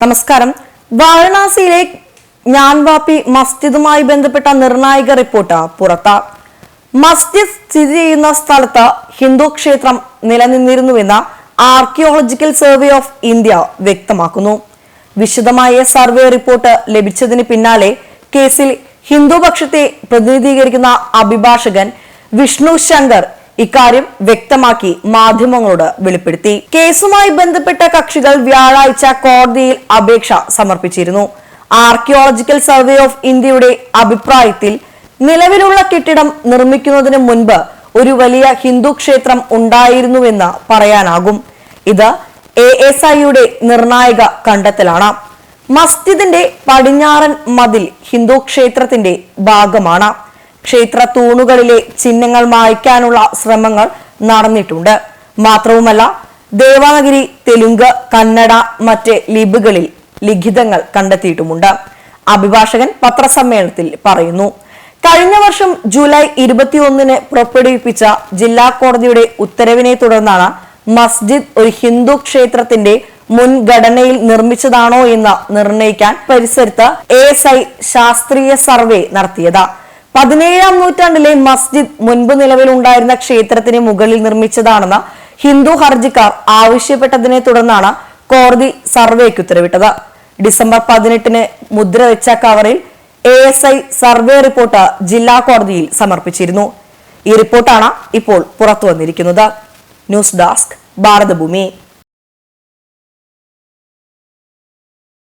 നമസ്കാരം. വാരണാസിയിലെ ജ്ഞാൻവാപ്പി മസ്ജിദുമായി ബന്ധപ്പെട്ട നിർണായക റിപ്പോർട്ട് പുറത്ത. മസ്ജിദ് സ്ഥിതി ചെയ്യുന്ന സ്ഥലത്ത് ഹിന്ദു ക്ഷേത്രം നിലനിന്നിരുന്നുവെന്ന് ആർക്കിയോളജിക്കൽ സർവേ ഓഫ് ഇന്ത്യ വ്യക്തമാക്കുന്നു. വിശദമായ സർവേ റിപ്പോർട്ട് ലഭിച്ചതിന് പിന്നാലെ കേസിൽ ഹിന്ദുപക്ഷത്തെ പ്രതിനിധീകരിക്കുന്ന അഭിഭാഷകൻ വിഷ്ണു ശങ്കർ ഇക്കാര്യം വ്യക്തമാക്കി മാധ്യമങ്ങളോട് വെളിപ്പെടുത്തി. കേസുമായി ബന്ധപ്പെട്ട കക്ഷികൾ വ്യാഴാഴ്ച കോടതിയിൽ അപേക്ഷ സമർപ്പിച്ചിരുന്നു. ആർക്കിയോളജിക്കൽ സർവേ ഓഫ് ഇന്ത്യയുടെ അഭിപ്രായത്തിൽ നിലവിലുള്ള കെട്ടിടം നിർമ്മിക്കുന്നതിന് മുൻപ് ഒരു വലിയ ഹിന്ദു ക്ഷേത്രം ഉണ്ടായിരുന്നുവെന്ന് പറയാനാകും. ഇത് എ എസ് ഐയുടെ നിർണായക കണ്ടെത്തലാണ്. മസ്ജിദിന്റെ പടിഞ്ഞാറൻ മതിൽ ഹിന്ദു ക്ഷേത്രത്തിന്റെ ഭാഗമാണ്. ക്ഷേത്ര തൂണുകളിലെ ചിഹ്നങ്ങൾ മായ്ക്കാനുള്ള ശ്രമങ്ങൾ നടന്നിട്ടുണ്ട്. മാത്രവുമല്ല ദേവനഗിരി തെലുങ്ക് കന്നഡ മറ്റ് ലിപികളിൽ ലിഖിതങ്ങൾ കണ്ടെത്തിയിട്ടുമുണ്ട്. അഭിഭാഷകൻ പത്രസമ്മേളനത്തിൽ പറയുന്നു കഴിഞ്ഞ വർഷം ജൂലൈ ഇരുപത്തിയൊന്നിന് പുറപ്പെടുവിപ്പിച്ച ജില്ലാ കോടതിയുടെ ഉത്തരവിനെ തുടർന്നാണ് മസ്ജിദ് ഒരു ഹിന്ദു ക്ഷേത്രത്തിന്റെ മുൻഘടനയിൽ നിർമ്മിച്ചതാണോ എന്ന് നിർണയിക്കാൻ പരിസരത്ത് എ ശാസ്ത്രീയ സർവേ നടത്തിയത്. പതിനേഴാം നൂറ്റാണ്ടിലെ മസ്ജിദ് മുൻപ് നിലവിലുണ്ടായിരുന്ന ക്ഷേത്രത്തിന് മുകളിൽ നിർമ്മിച്ചതാണെന്ന് ഹിന്ദു ഹർജിക്കാർ ആവശ്യപ്പെട്ടതിനെ തുടർന്നാണ് കോടതി സർവേക്ക് ഉത്തരവിട്ടത്. ഡിസംബർ പതിനെട്ടിന് മുദ്ര വെച്ച കവറിൽ A S I survey report ജില്ലാ കോടതിയിൽ സമർപ്പിച്ചിരുന്നു. ഈ റിപ്പോർട്ടാണ് ഇപ്പോൾ പുറത്തു വന്നിരിക്കുന്നത് ന്യൂസ് ഡെസ്ക് ഭാരതഭൂമി.